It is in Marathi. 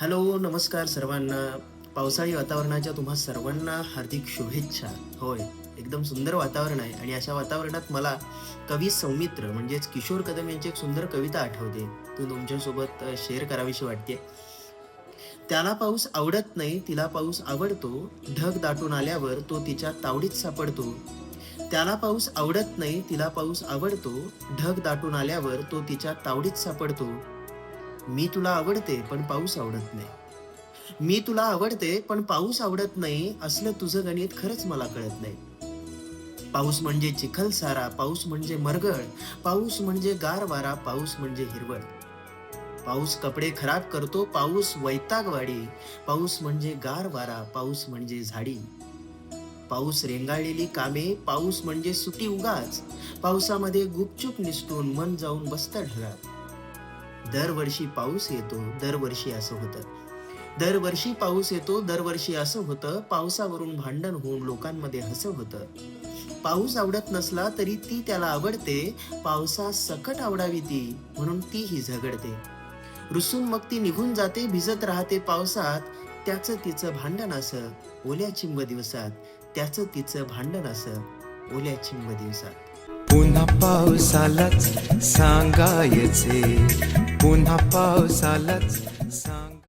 हॅलो नमस्कार सर्वांना. पावसाळी वातावरणाच्या तुम्हा सर्वांना हार्दिक शुभेच्छा. होय एकदम सुंदर वातावरण आहे आणि अशा वातावरणात मला कवी सौमित्र म्हणजेच किशोर कदम यांची एक सुंदर कविता आठवते. ती तुमच्यासोबत शेअर करावीशी वाटते. त्याला पाऊस आवडत नाही तिला पाऊस आवडतो. ढग दाटून आल्यावर तो तिच्या तावडीत सापडतो. त्याला पाऊस आवडत नाही तिला पाऊस आवडतो. ढग दाटून आल्यावर तो तिच्या तावडीत सापडतो. मी तुला आवडते पण पाऊस आवडत नाही. मी तुला आवडते पण पाऊस आवडत नाही असलं तुझं गणित खरंच मला कळत नाही. पाऊस म्हणजे चिखल सारा पाऊस म्हणजे मरगळ पाऊस म्हणजे गार वारा पाऊस म्हणजे हिरवळ. पाऊस कपडे खराब करतो पाऊस वैतागवाडी. पाऊस म्हणजे गार वारा पाऊस म्हणजे झाडी. पाऊस रेंगाळलेली कामे पाऊस म्हणजे सुटी उगाच. पावसामध्ये गुपचूप निसटून मन जाऊन बसतं ढगात दरवर्षी पाऊस येतो दरवर्षी असं होतं. दरवर्षी पाऊस येतो दरवर्षी असं होतं. पावसावरून भांडण होऊन लोकांमध्ये हसं होतं. पाऊस आवडत नसला तरी ती त्याला आवडते. पावसा सकट आवडावी ती म्हणून ती ही झगडते. रुसून मग ती निघून जाते भिजत राहते पावसात. त्याचं तिचं भांडण असं ओल्या चिंब दिवसात. त्याचं तिचं भांडण असं ओल्या चिंब दिवसात. पुन्हा पावसालाच सांगायचे. पुन्हा पावसालाच सांग.